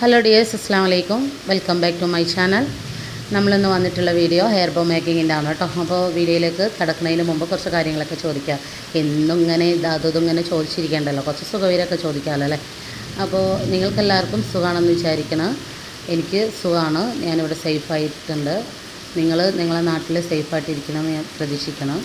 Hello dears അസ്സാം വലൈക്കും welcome back to my channel നമ്മളിന്ന് വന്നിട്ടുള്ള വീഡിയോ ഹെയർ ബോ മേക്കിങ്ങിന്റെ ആണ് കേട്ടോ. അപ്പോൾ വീഡിയോയിലേക്ക് കടക്കുന്നതിന് മുമ്പ് കുറച്ച് കാര്യങ്ങളൊക്കെ ചോദിക്കാം. എന്നും ഇങ്ങനെ അതും ഇങ്ങനെ ചോദിച്ചിരിക്കേണ്ടല്ലോ. കുറച്ച് സുഖവീരൊക്കെ ചോദിക്കാമല്ലോ അല്ലേ? അപ്പോൾ നിങ്ങൾക്കെല്ലാവർക്കും സുഖമാണെന്ന് വിചാരിക്കണം എനിക്ക് സുഖമാണ് ഞാനിവിടെ സേഫായിട്ടുണ്ട് നിങ്ങൾ നിങ്ങളെ നാട്ടിൽ സേഫായിട്ടിരിക്കണം ഞാൻ പ്രതീക്ഷിക്കണം.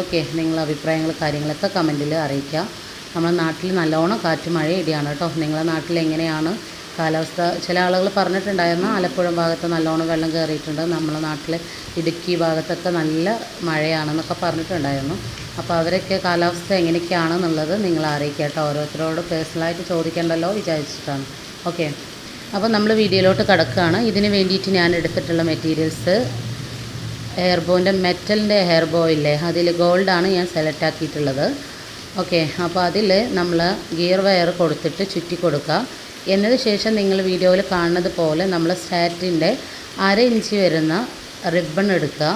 ഓക്കെ നിങ്ങളുടെ അഭിപ്രായങ്ങൾ കാര്യങ്ങളൊക്കെ കമന്റിൽ അറിയിക്കുക നമ്മുടെ നാട്ടിൽ നല്ലോണം കാറ്റ് മഴ ഇടിയാണ് കേട്ടോ. നിങ്ങളെ നാട്ടിൽ എങ്ങനെയാണ് കാലാവസ്ഥ. ചില ആളുകൾ പറഞ്ഞിട്ടുണ്ടായിരുന്നു ആലപ്പുഴ ഭാഗത്ത് നല്ലോണം വെള്ളം കയറിയിട്ടുണ്ട് നമ്മളെ നാട്ടിൽ ഇടുക്കി ഭാഗത്തൊക്കെ നല്ല മഴയാണെന്നൊക്കെ പറഞ്ഞിട്ടുണ്ടായിരുന്നു. അപ്പോൾ അവരൊക്കെ കാലാവസ്ഥ എങ്ങനെയൊക്കെയാണെന്നുള്ളത് നിങ്ങൾ അറിയിക്കുക കേട്ടോ ഓരോരുത്തരോട് പേഴ്സണലായിട്ട് ചോദിക്കേണ്ടല്ലോ വിചാരിച്ചിട്ടാണ്. ഓക്കെ. അപ്പോൾ നമ്മൾ വീഡിയോയിലോട്ട് കിടക്കുകയാണ്. ഇതിന് വേണ്ടിയിട്ട് ഞാൻ എടുത്തിട്ടുള്ള മെറ്റീരിയൽസ് ഹെയർ ബോയിന്റെ മെറ്റലിന്റെ ഹെയർ ബോ ഇല്ലേ അതിൽ ഗോൾഡാണ് ഞാൻ സെലക്ട് ആക്കിയിട്ടുള്ളത്. ഓക്കെ അപ്പോൾ അതിൽ നമ്മൾ ഗിയർ വയർ കൊടുത്തിട്ട് ചുറ്റി കൊടുക്കുക എന്നതിന് ശേഷം നിങ്ങൾ വീഡിയോയിൽ കാണുന്നത് പോലെ നമ്മൾ സ്റ്റാറ്റിന്റെ അര ഇഞ്ച് വരുന്ന റിബൺ എടുക്കുക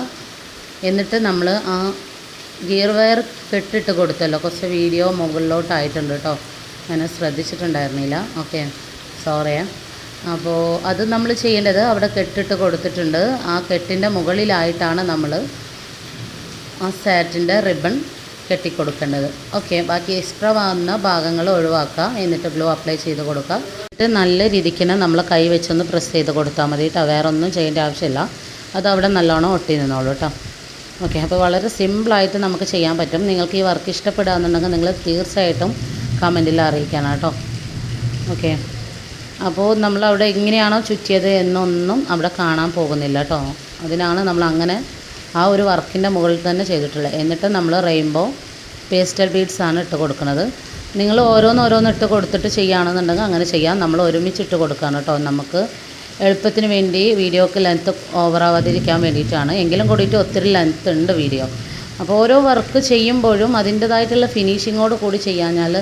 എന്നിട്ട് നമ്മൾ ആ ഗിയർ വയർ കെട്ടിട്ട് കൊടുത്തല്ലോ. കുറച്ച് വീഡിയോ മുകളിലോട്ടായിട്ടുണ്ട് കേട്ടോ. ഞാൻ ശ്രദ്ധിച്ചിട്ടുണ്ടായിരുന്നില്ല. ഓക്കെ സോറിയ അപ്പോൾ അത് നമ്മൾ ചെയ്യേണ്ടത് അവിടെ കെട്ടിട്ട് കൊടുത്തിട്ടുണ്ട്. ആ കെട്ടിന്റെ മുകളിലായിട്ടാണ് നമ്മൾ ആ സാറ്റിന്റെ റിബൺ കെട്ടിക്കൊടുക്കേണ്ടത്. ഓക്കെ ബാക്കി എക്സ്ട്രാ വന്ന ഭാഗങ്ങൾ ഒഴിവാക്കുക എന്നിട്ട് ഗ്ലൂ അപ്ലൈ ചെയ്ത് കൊടുക്കുക എന്നിട്ട് നല്ല രീതിക്ക് തന്നെ നമ്മൾ കൈ വെച്ചൊന്ന് പ്രസ് ചെയ്ത് കൊടുത്താൽ മതി കേട്ടോ. വേറെ ഒന്നും ചെയ്യേണ്ട ആവശ്യമില്ല. അത് അവിടെ നല്ലോണം ഒട്ടി നിന്നോളൂ കേട്ടോ. ഓക്കെ അപ്പോൾ വളരെ സിമ്പിളായിട്ട് നമുക്ക് ചെയ്യാൻ പറ്റും. നിങ്ങൾക്ക് ഈ വർക്ക് ഇഷ്ടപ്പെടുകയെന്നുണ്ടെങ്കിൽ നിങ്ങൾ തീർച്ചയായിട്ടും കമന്റിൽ അറിയിക്കണം കേട്ടോ. ഓക്കെ അപ്പോൾ നമ്മൾ അവിടെ എങ്ങനെയാണോ ചുറ്റിയത് എന്നൊന്നും അവിടെ കാണാൻ പോകുന്നില്ല കേട്ടോ. അതിനാണ് നമ്മൾ അങ്ങനെ ആ ഒരു വർക്കിന്റെ മുകളിൽ തന്നെ ചെയ്തിട്ടുള്ളത്. എന്നിട്ട് നമ്മൾ റെയിൻബോ പേസ്റ്റൽ ബീഡ്സ് ആണ് ഇട്ട് കൊടുക്കുന്നത്. നിങ്ങൾ ഓരോന്ന് ഓരോന്ന് ഇട്ട് കൊടുത്തിട്ട് ചെയ്യുകയാണെന്നുണ്ടെങ്കിൽ അങ്ങനെ ചെയ്യാം. നമ്മൾ ഒരുമിച്ച് ഇട്ട് കൊടുക്കുകയാണ് കേട്ടോ. നമുക്ക് എളുപ്പത്തിന് വേണ്ടി വീഡിയോക്ക് ലെങ്ത്ത് ഓവറാവാതിരിക്കാൻ വേണ്ടിയിട്ടാണ്. എങ്കിലും കൂടിയിട്ട് ഒത്തിരി ലെങ്ത്ത് ഉണ്ട് വീഡിയോ. അപ്പോൾ ഓരോ വർക്ക് ചെയ്യുമ്പോഴും അതിന്റേതായിട്ടുള്ള ഫിനിഷിങ്ങോട് കൂടി ചെയ്യാഞ്ഞാൽ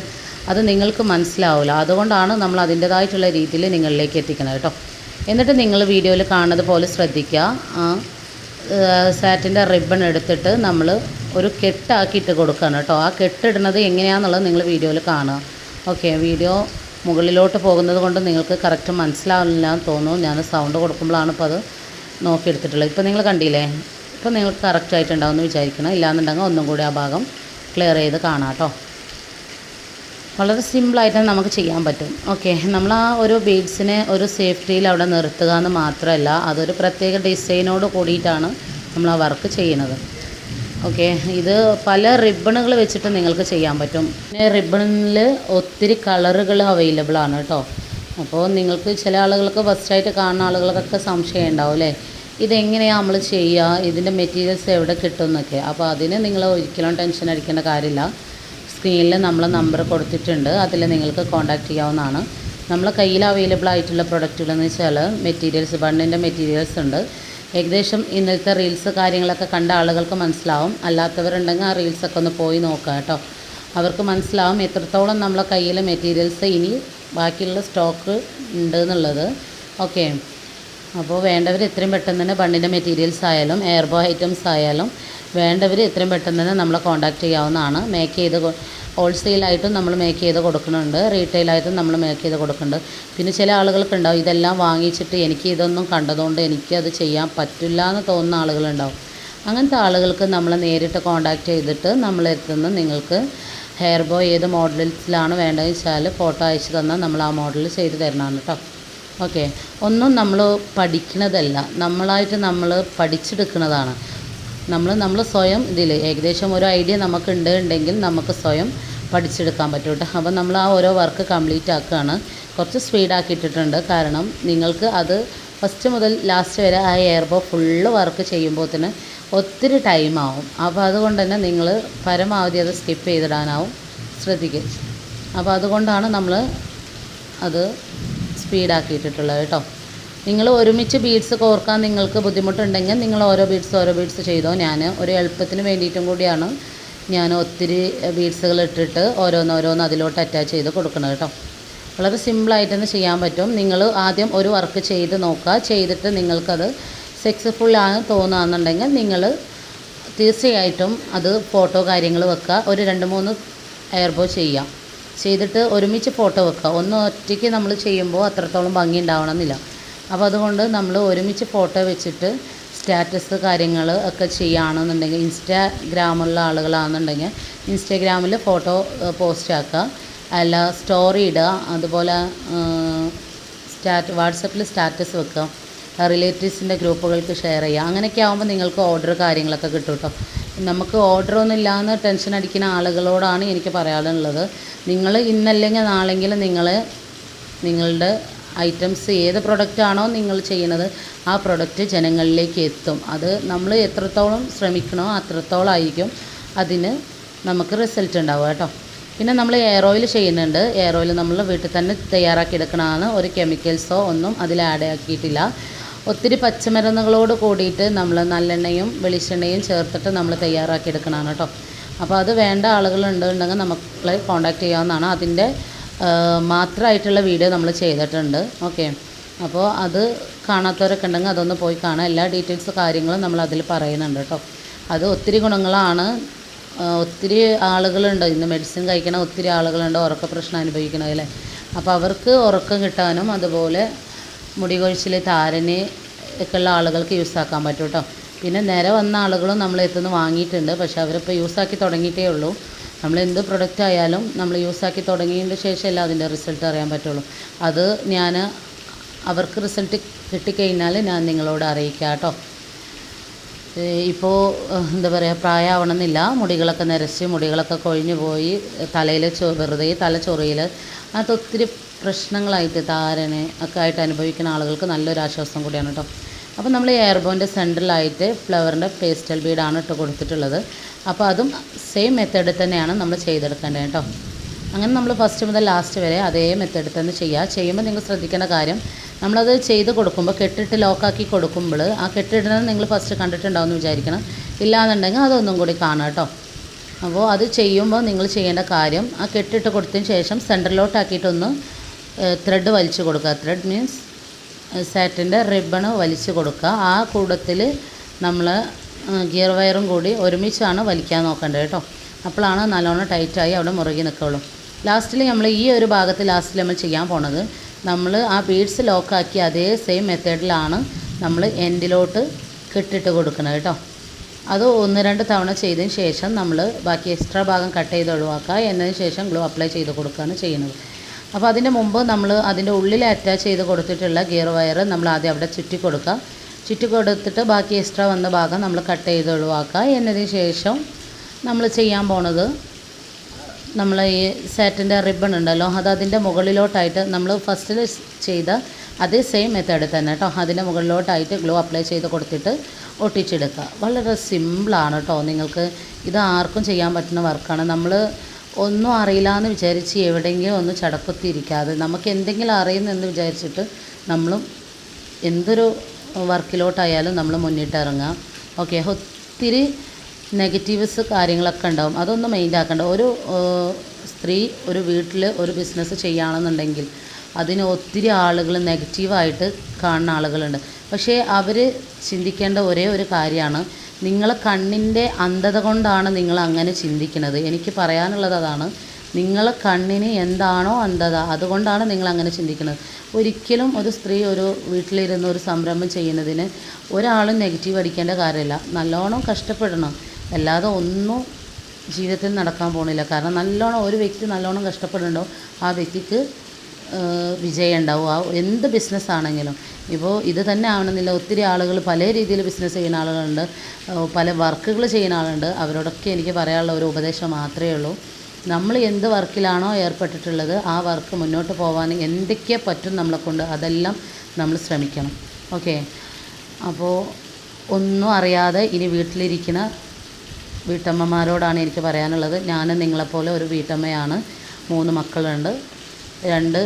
അത് നിങ്ങൾക്ക് മനസ്സിലാവില്ല അതുകൊണ്ടാണ് നമ്മൾ അതിന്റേതായിട്ടുള്ള രീതിയിൽ നിങ്ങളിലേക്ക് എത്തിക്കുന്നത് കേട്ടോ. എന്നിട്ട് നിങ്ങൾ വീഡിയോയിൽ കാണുന്നത് പോലെ ശ്രദ്ധിക്കുക. സാറ്റിന്റെ റിബൺ എടുത്തിട്ട് നമ്മൾ ഒരു കെട്ടാക്കിയിട്ട് കൊടുക്കുകയാണ് കേട്ടോ. ആ കെട്ടിടുന്നത് എങ്ങനെയാണെന്നുള്ളത് നിങ്ങൾ വീഡിയോയിൽ കാണുക. ഓക്കെ വീഡിയോ മുകളിലോട്ട് പോകുന്നത് കൊണ്ട് നിങ്ങൾക്ക് കറക്റ്റ് മനസ്സിലാവില്ല എന്ന് തോന്നുന്നു. ഞാൻ സൗണ്ട് കൊടുക്കുമ്പോഴാണ് ഇപ്പോൾ അത് നോക്കിയെടുത്തിട്ടുള്ളത്. ഇപ്പോൾ നിങ്ങൾ കണ്ടില്ലേ? ഇപ്പോൾ നിങ്ങൾക്ക് കറക്റ്റ് എന്ന് വിചാരിക്കണം. ഇല്ലാന്നുണ്ടെങ്കിൽ ഒന്നും കൂടി ആ ഭാഗം ക്ലിയർ ചെയ്ത് കാണാം കേട്ടോ. വളരെ സിമ്പിളായിട്ട് നമുക്ക് ചെയ്യാൻ പറ്റും. ഓക്കെ നമ്മൾ ആ ഒരു ബീഡ്സിനെ ഒരു സേഫ്റ്റിയിൽ അവിടെ നിർത്തുക എന്ന് മാത്രമല്ല അതൊരു പ്രത്യേക ഡിസൈനോട് കൂടിയിട്ടാണ് നമ്മൾ ആ വർക്ക് ചെയ്യുന്നത്. ഓക്കെ ഇത് പല റിബണുകൾ വെച്ചിട്ട് നിങ്ങൾക്ക് ചെയ്യാൻ പറ്റും. പിന്നെ റിബണിൽ ഒത്തിരി കളറുകൾ അവൈലബിൾ ആണ് കേട്ടോ. അപ്പോൾ നിങ്ങൾക്ക് ചില ആളുകൾക്ക് ഫസ്റ്റായിട്ട് കാണുന്ന ആളുകൾക്കൊക്കെ സംശയം ഉണ്ടാവും അല്ലേ? ഇതെങ്ങനെയാണ് നമ്മൾ ചെയ്യുക? ഇതിന്റെ മെറ്റീരിയൽസ് എവിടെ കിട്ടും എന്നൊക്കെ. അപ്പോൾ അതിന് നിങ്ങൾ ഒരിക്കലും ടെൻഷൻ അടിക്കേണ്ട കാര്യമില്ല. സ്ക്രീനിൽ നമ്മൾ നമ്പർ കൊടുത്തിട്ടുണ്ട്. അതിൽ നിങ്ങൾക്ക് കോൺടാക്റ്റ് ചെയ്യാവുന്നതാണ്. നമ്മൾ കയ്യിൽ അവൈലബിൾ ആയിട്ടുള്ള പ്രൊഡക്റ്റുകളെന്ന് വെച്ചാൽ മെറ്റീരിയൽസ് ബണ്ണിന്റെ മെറ്റീരിയൽസ് ഉണ്ട്. ഏകദേശം ഇന്നലത്തെ റീൽസ് കാര്യങ്ങളൊക്കെ കണ്ട ആളുകൾക്ക് മനസ്സിലാവും. അല്ലാത്തവരുണ്ടെങ്കിൽ ആ റീൽസൊക്കെ ഒന്ന് പോയി നോക്കുക കേട്ടോ. അവർക്ക് മനസ്സിലാവും എത്രത്തോളം നമ്മളെ കയ്യിൽ മെറ്റീരിയൽസ് ഇനി ബാക്കിയുള്ള സ്റ്റോക്ക് ഉണ്ട് എന്നുള്ളത്. ഓക്കെ അപ്പോൾ വേണ്ടവർ എത്രയും പെട്ടെന്ന് തന്നെ ബണ്ണിന്റെ മെറ്റീരിയൽസ് ആയാലും എയർബോ ഐറ്റംസ് ആയാലും വേണ്ടവർ എത്രയും പെട്ടെന്ന് തന്നെ നമ്മളെ കോൺടാക്റ്റ് ചെയ്യാവുന്നതാണ്. മേക്ക് ചെയ്ത് ഹോൾസെയിലായിട്ടും നമ്മൾ മേക്ക് ചെയ്ത് കൊടുക്കുന്നുണ്ട്. റീറ്റെയിലായിട്ടും നമ്മൾ മേക്ക് ചെയ്ത് കൊടുക്കുന്നുണ്ട്. പിന്നെ ചില ആളുകൾക്ക് ഉണ്ടാവും ഇതെല്ലാം വാങ്ങിച്ചിട്ട് എനിക്ക് ഇതൊന്നും കണ്ടതുകൊണ്ട് എനിക്കത് ചെയ്യാൻ പറ്റില്ല എന്ന് തോന്നുന്ന ആളുകളുണ്ടാവും. അങ്ങനത്തെ ആളുകൾക്ക് നമ്മൾ നേരിട്ട് കോൺടാക്റ്റ് ചെയ്തിട്ട് നമ്മളെത്തുന്ന നിങ്ങൾക്ക് ഹെയർ ബോ ഏത് മോഡൽസിലാണ് വേണ്ടതെന്ന് വെച്ചാൽ ഫോട്ടോ അയച്ചു തന്നാൽ നമ്മൾ ആ മോഡൽ ചെയ്ത് തരണമാണ് കേട്ടോ ഓക്കെ ഒന്നും നമ്മൾ പഠിക്കണതല്ല. നമ്മളായിട്ട് നമ്മൾ പഠിച്ചെടുക്കുന്നതാണ് നമ്മൾ നമ്മൾ സ്വയം ഇതിൽ ഏകദേശം ഒരു ഐഡിയ നമുക്ക് ഉണ്ട് ഉണ്ടെങ്കിൽ നമുക്ക് സ്വയം പഠിച്ചെടുക്കാൻ പറ്റും കേട്ടോ അപ്പോൾ നമ്മൾ ആ ഓരോ വർക്ക് കംപ്ലീറ്റ് ആക്കുകയാണ്. കുറച്ച് സ്പീഡാക്കിയിട്ടിട്ടുണ്ട് കാരണം നിങ്ങൾക്ക് അത് ഫസ്റ്റ് മുതൽ ലാസ്റ്റ് വരെ ആ എയർബോ ഫുള്ള് വർക്ക് ചെയ്യുമ്പോൾ തന്നെ ഒത്തിരി ടൈം ആവും. അപ്പോൾ അതുകൊണ്ട് തന്നെ നിങ്ങൾ പരമാവധി അത് സ്കിപ്പ് ചെയ്തിടാനാവും. ശ്രദ്ധിക്കുക അപ്പോൾ അതുകൊണ്ടാണ് നമ്മൾ അത് സ്പീഡാക്കിയിട്ടിട്ടുള്ളത് കേട്ടോ നിങ്ങൾ ഒരുമിച്ച് ബീഡ്സ് കോർക്കാൻ നിങ്ങൾക്ക് ബുദ്ധിമുട്ടുണ്ടെങ്കിൽ നിങ്ങൾ ഓരോ ബീഡ്സ് ഓരോ ബീഡ്സ് ചെയ്തോ. ഞാൻ ഒരു എളുപ്പത്തിന് വേണ്ടിയിട്ടും കൂടിയാണ് ഞാൻ ഒത്തിരി ബീഡ്സുകൾ ഇട്ടിട്ട് ഓരോന്നോരോന്ന് അതിലോട്ട് അറ്റാച്ച് ചെയ്ത് കൊടുക്കണം കേട്ടോ. വളരെ സിമ്പിളായിട്ടൊന്ന് ചെയ്യാൻ പറ്റും. നിങ്ങൾ ആദ്യം ഒരു വർക്ക് ചെയ്ത് നോക്കുക. ചെയ്തിട്ട് നിങ്ങൾക്കത് സക്സസ്ഫുൾ ആണ് തോന്നുകയെന്നുണ്ടെങ്കിൽ നിങ്ങൾ തീർച്ചയായിട്ടും അത് ഫോട്ടോ കാര്യങ്ങൾ വെക്കുക. ഒരു രണ്ട് മൂന്ന് എയർബോ ചെയ്യാം ചെയ്തിട്ട് ഒരുമിച്ച് ഫോട്ടോ വെക്കുക. ഒന്ന് ഒറ്റയ്ക്ക് നമ്മൾ ചെയ്യുമ്പോൾ അത്രത്തോളം ഭംഗി ഉണ്ടാവണമെന്നില്ല. അപ്പോൾ അതുകൊണ്ട് നമ്മൾ ഒരുമിച്ച് ഫോട്ടോ വെച്ചിട്ട് സ്റ്റാറ്റസ് കാര്യങ്ങൾ ഒക്കെ ചെയ്യുകയാണെന്നുണ്ടെങ്കിൽ ഇൻസ്റ്റാഗ്രാമുള്ള ആളുകളാണെന്നുണ്ടെങ്കിൽ ഇൻസ്റ്റാഗ്രാമിൽ ഫോട്ടോ പോസ്റ്റ് ആക്കുക അല്ല സ്റ്റോറി ഇടുക അതുപോലെ സ്റ്റാറ്റ് വാട്സപ്പിൽ സ്റ്റാറ്റസ് വെക്കുക റിലേറ്റീവ്സിന്റെ ഗ്രൂപ്പുകൾക്ക് ഷെയർ ചെയ്യുക. അങ്ങനെയൊക്കെ ആകുമ്പോൾ നിങ്ങൾക്ക് ഓർഡർ കാര്യങ്ങളൊക്കെ കിട്ടും കേട്ടോ നമുക്ക് ഓർഡർ ഒന്നും ഇല്ലാന്ന് ടെൻഷൻ അടിക്കുന്ന ആളുകളോടാണ് എനിക്ക് പറയാനുള്ളത്. നിങ്ങൾ ഇന്നല്ലെങ്കിൽ നാളെങ്കിലും നിങ്ങൾ നിങ്ങളുടെ ഐറ്റംസ് ഏത് പ്രൊഡക്റ്റ് ആണോ നിങ്ങൾ ചെയ്യുന്നത് ആ പ്രൊഡക്റ്റ് ജനങ്ങളിലേക്ക് എത്തും. അത് നമ്മൾ എത്രത്തോളം ശ്രമിക്കണോ അത്രത്തോളം ആയിരിക്കും അതിന് നമുക്ക് റിസൾട്ട് ഉണ്ടാവുക കേട്ടോ. പിന്നെ നമ്മൾ എയർ ഓയിൽ ചെയ്യുന്നുണ്ട്. എയർ ഓയിൽ നമ്മൾ വീട്ടിൽ തന്നെ തയ്യാറാക്കി എടുക്കണതാണ്. ഒരു കെമിക്കൽസോ ഒന്നും അതിൽ ആഡ് ആക്കിയിട്ടില്ല. ഒത്തിരി പച്ചമരുന്നുകളോട് കൂടിയിട്ട് നമ്മൾ നല്ലെണ്ണയും വെളിച്ചെണ്ണയും ചേർത്തിട്ട് നമ്മൾ തയ്യാറാക്കി എടുക്കണതാണ് കേട്ടോ. അപ്പോൾ അത് വേണ്ട ആളുകളുണ്ടെന്നുണ്ടെങ്കിൽ നമ്മളെ കോൺടാക്റ്റ് ചെയ്യാവുന്നതാണ്. അതിന്റെ മാത്രമായിട്ടുള്ള വീഡിയോ നമ്മൾ ചെയ്തിട്ടുണ്ട്. ഓക്കെ. അപ്പോൾ അത് കാണാത്തവരൊക്കെ ഉണ്ടെങ്കിൽ അതൊന്ന് പോയി കാണാം. എല്ലാ ഡീറ്റെയിൽസ് കാര്യങ്ങളും നമ്മൾ അതിൽ പറയുന്നുണ്ട് കേട്ടോ. അത് ഒത്തിരി ഗുണങ്ങളാണ്. ഒത്തിരി ആളുകളുണ്ട്. ഇന്ന് മെഡിസിൻ കഴിക്കണ ഒത്തിരി ആളുകളുണ്ട്. ഉറക്ക പ്രശ്നം അനുഭവിക്കണതല്ലേ അപ്പോൾ അവർക്ക് ഉറക്കം കിട്ടാനും അതുപോലെ മുടി കൊഴിച്ചിൽ താരന് ഉള്ള ആളുകൾക്ക് യൂസ് ആക്കാൻ പറ്റും കേട്ടോ. പിന്നെ നേരെ വന്ന ആളുകളും നമ്മൾ എത്തുന്ന വാങ്ങിയിട്ടുണ്ട്. പക്ഷേ അവരിപ്പോൾ യൂസാക്കി തുടങ്ങിയിട്ടേ ഉള്ളൂ. നമ്മൾ എന്ത് പ്രൊഡക്റ്റ് ആയാലും നമ്മൾ യൂസാക്കി തുടങ്ങിയതിന്റെ ശേഷമല്ല അതിന്റെ റിസൾട്ട് അറിയാൻ പറ്റുള്ളൂ. അത് ഞാൻ അവർക്ക് റിസൾട്ട് കിട്ടിക്കഴിഞ്ഞാൽ ഞാൻ നിങ്ങളോട് അറിയിക്കാം കേട്ടോ. ഇപ്പോൾ എന്താ പറയുക പ്രായമാവണമെന്നില്ല മുടികളൊക്കെ നിരച്ച് മുടികളൊക്കെ കൊഴിഞ്ഞു പോയി തലയിൽ ചൊ വെറുതെ തല ചൊറിയിൽ അത് ഒത്തിരി പ്രശ്നങ്ങളായിട്ട് താരനെ ഒക്കെ ആയിട്ട് അനുഭവിക്കുന്ന ആളുകൾക്ക് നല്ലൊരു ആശ്വാസം കൂടിയാണ് കേട്ടോ. അപ്പോൾ നമ്മൾ എയർബോന്റെ സെന്ററിലായിട്ട് ഫ്ലവറിന്റെ പേസ്റ്റൽ ബീഡാണ് ഇട്ട് കൊടുത്തിട്ടുള്ളത്. അപ്പോൾ അതും സെയിം മെത്തേഡിൽ തന്നെയാണ് നമ്മൾ ചെയ്തെടുക്കേണ്ടത് കേട്ടോ. അങ്ങനെ നമ്മൾ ഫസ്റ്റ് മുതൽ ലാസ്റ്റ് വരെ അതേ മെത്തേഡിൽ തന്നെ ചെയ്യുക. ചെയ്യുമ്പോൾ നിങ്ങൾ ശ്രദ്ധിക്കേണ്ട കാര്യം നമ്മളത് ചെയ്ത് കൊടുക്കുമ്പോൾ കെട്ടിട്ട് ലോക്കാക്കി കൊടുക്കുമ്പോൾ ആ കെട്ടിടുന്നത് നിങ്ങൾ ഫസ്റ്റ് കണ്ടിട്ടുണ്ടാവും എന്ന് വിചാരിക്കണം. ഇല്ലാന്നുണ്ടെങ്കിൽ അതൊന്നും കൂടി കാണാം കേട്ടോ. അപ്പോൾ അത് ചെയ്യുമ്പോൾ നിങ്ങൾ ചെയ്യേണ്ട കാര്യം ആ കെട്ടിട്ട് കൊടുത്തതിന് ശേഷം സെന്ററിലോട്ടാക്കിയിട്ടൊന്ന് ത്രെഡ് വലിച്ചു കൊടുക്കുക. ത്രെഡ് മീൻസ് സാറ്റിന്റെ റിബണ് വലിച്ചു കൊടുക്കുക. ആ കൂടത്തിൽ നമ്മൾ ഗിയർ വയറും കൂടി ഒരുമിച്ചാണ് വലിക്കാൻ നോക്കേണ്ടത് കേട്ടോ. അപ്പോഴാണ് നല്ലോണം ടൈറ്റായി അവിടെ മുറുകി നിൽക്കുള്ളൂ. ലാസ്റ്റിൽ നമ്മൾ ഈ ഒരു ഭാഗത്ത് ലാസ്റ്റിൽ നമ്മൾ ചെയ്യാൻ പോണത് നമ്മൾ ആ ബീഡ്സ് ലോക്കാക്കി അതേ സെയിം മെത്തേഡിലാണ് നമ്മൾ എൻഡിലോട്ട് കെട്ടിട്ട് കൊടുക്കുന്നത് കേട്ടോ. അത് ഒന്ന് രണ്ട് തവണ ചെയ്തതിന് ശേഷം നമ്മൾ ബാക്കി എക്സ്ട്രാ ഭാഗം കട്ട് ചെയ്ത് ഒഴിവാക്കുക. എന്നതിന് ശേഷം ഗ്ലൂ അപ്ലൈ ചെയ്ത് കൊടുക്കുകയാണ് ചെയ്യുന്നത്. അപ്പോൾ അതിന് മുമ്പ് നമ്മൾ അതിന്റെ ഉള്ളിൽ അറ്റാച്ച് ചെയ്ത് കൊടുത്തിട്ടുള്ള ഗിയർ വയർ നമ്മൾ ആദ്യം അവിടെ ചുറ്റി കൊടുക്കുക ചുറ്റി കൊടുത്തിട്ട് ബാക്കി എക്സ്ട്രാ വന്ന ഭാഗം നമ്മൾ കട്ട് ചെയ്ത് ഒഴിവാക്കുക. എന്നതിന് ശേഷം നമ്മൾ ചെയ്യാൻ പോണത് നമ്മൾ ഈ സാറ്റിന്റെ റിബൺ ഉണ്ടല്ലോ അത് അതിന്റെ മുകളിലോട്ടായിട്ട് നമ്മൾ ഫസ്റ്റിൽ ചെയ്ത അതേ സെയിം മെത്തേഡ് തന്നെ കേട്ടോ. അതിന്റെ മുകളിലോട്ടായിട്ട് ഗ്ലൂ അപ്ലൈ ചെയ്ത് കൊടുത്തിട്ട് ഒട്ടിച്ചെടുക്കുക. വളരെ സിമ്പിളാണ് കേട്ടോ. നിങ്ങൾക്ക് ഇത് ആർക്കും ചെയ്യാൻ പറ്റുന്ന വർക്കാണ് നമ്മൾ ഒന്നും അറിയില്ല എന്ന് വിചാരിച്ച് എവിടെയെങ്കിലും ഒന്ന് ചടക്കുത്തിയിരിക്കാതെ നമുക്ക് എന്തെങ്കിലും അറിയുന്നെന്ന് വിചാരിച്ചിട്ട് നമ്മളും എന്തൊരു വർക്കിലോട്ടായാലും നമ്മൾ മുന്നിട്ട് ഇറങ്ങുക ഓക്കെ ഒത്തിരി നെഗറ്റീവ്സ് കാര്യങ്ങളൊക്കെ ഉണ്ടാവും. അതൊന്നും മൈൻഡ് ആക്കണ്ട. ഒരു സ്ത്രീ ഒരു വീട്ടിൽ ഒരു ബിസിനസ് ചെയ്യുകയാണെന്നുണ്ടെങ്കിൽ അതിന് ഒത്തിരി ആളുകൾ നെഗറ്റീവായിട്ട് കാണുന്ന ആളുകളുണ്ട്. പക്ഷേ അവർ ചിന്തിക്കേണ്ട ഒരേ ഒരു കാര്യമാണ്. നിങ്ങളെ കണ്ണിന്റെ അന്ധത കൊണ്ടാണ് നിങ്ങൾ അങ്ങനെ ചിന്തിക്കുന്നത്. എനിക്ക് പറയാനുള്ളത് അതാണ് നിങ്ങളെ കണ്ണിന് എന്താണോ അന്ധത അതുകൊണ്ടാണ് നിങ്ങൾ അങ്ങനെ ചിന്തിക്കുന്നത്. ഒരിക്കലും ഒരു സ്ത്രീ ഒരു വീട്ടിലിരുന്ന് ഒരു സംരംഭം ചെയ്യുന്നതിന് ഒരാളും നെഗറ്റീവ് അടിക്കേണ്ട കാര്യമില്ല. നല്ലോണം കഷ്ടപ്പെടണം. അല്ലാതെ ഒന്നും ജീവിതത്തിൽ നടക്കാൻ പോണില്ല കാരണം നല്ലോണം ഒരു വ്യക്തി നല്ലോണം കഷ്ടപ്പെടുന്നുണ്ടോ ആ വ്യക്തിക്ക് വിജയം ഉണ്ടാവും. ആ എന്ത് ബിസിനസ് ആണെങ്കിലും. ഇപ്പോൾ ഇത് തന്നെ ആവണമെന്നില്ല. ഒത്തിരി ആളുകൾ പല രീതിയിൽ ബിസിനസ് ചെയ്യുന്ന ആളുകളുണ്ട്. പല വർക്കുകൾ ചെയ്യുന്ന ആളുണ്ട്. അവരോടൊക്കെ എനിക്ക് പറയാനുള്ള ഒരു ഉപദേശം മാത്രമേ ഉള്ളൂ. നമ്മൾ എന്ത് വർക്കിലാണോ ഏർപ്പെട്ടിട്ടുള്ളത് ആ വർക്ക് മുന്നോട്ട് പോകാൻ എന്തൊക്കെ പറ്റും നമ്മളെ കൊണ്ട് അതെല്ലാം നമ്മൾ ശ്രമിക്കണം. ഓക്കെ? അപ്പോൾ ഒന്നും അറിയാതെ ഇനി വീട്ടിലിരിക്കുന്ന വീട്ടമ്മമാരോടാണ് എനിക്ക് പറയാനുള്ളത്. ഞാൻ നിങ്ങളെപ്പോലെ ഒരു വീട്ടമ്മയാണ്. മൂന്ന് മക്കളുണ്ട്. രണ്ട്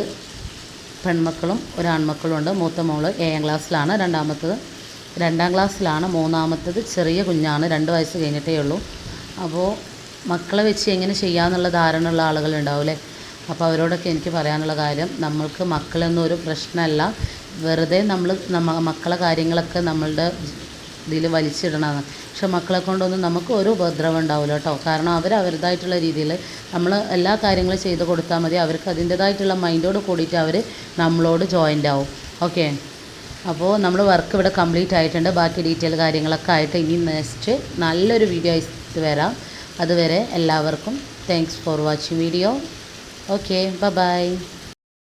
പെൺമക്കളും ഒരു ആൺമക്കളുണ്ട് മൂത്ത മോൾ ഏഴാം ക്ലാസ്സിലാണ് രണ്ടാമത്തത് രണ്ടാം ക്ലാസ്സിലാണ് മൂന്നാമത്തത് ചെറിയ കുഞ്ഞാണ് രണ്ട് വയസ്സ് കഴിഞ്ഞിട്ടേ ഉള്ളൂ. അപ്പോൾ മക്കളെ വെച്ച് എങ്ങനെ ചെയ്യാമെന്നുള്ള ധാരണയുള്ള ആളുകളുണ്ടാവില്ലേ അപ്പോൾ അവരോടൊക്കെ എനിക്ക് പറയാനുള്ള കാര്യം നമ്മൾക്ക് മക്കളെന്നൊരു പ്രശ്നമല്ല. വെറുതെ നമ്മൾ നമ്മ മക്കളെ കാര്യങ്ങളൊക്കെ നമ്മളുടെ ഇതിൽ വലിച്ചിടണമെന്ന് പക്ഷെ മക്കളെ കൊണ്ടൊന്നും നമുക്ക് ഒരു ഉപദ്രവം ഉണ്ടാവില്ല കേട്ടോ. കാരണം അവർ അവരുടേതായിട്ടുള്ള രീതിയിൽ നമ്മൾ എല്ലാ കാര്യങ്ങളും ചെയ്ത് കൊടുത്താൽ മതി. അവർക്ക് അതിന്റേതായിട്ടുള്ള മൈൻഡോട് കൂടിയിട്ട് അവർ നമ്മളോട് ജോയിന്റ് ആവും. ഓക്കെ അപ്പോൾ നമ്മൾ വർക്ക് ഇവിടെ കംപ്ലീറ്റ് ആയിട്ടുണ്ട്. ബാക്കി ഡീറ്റെയിൽ കാര്യങ്ങളൊക്കെ ആയിട്ട് ഇനി നെക്സ്റ്റ് നല്ലൊരു വീഡിയോ ആയിട്ട് വരാം. അതുവരെ എല്ലാവർക്കും thanks for watching video okay bye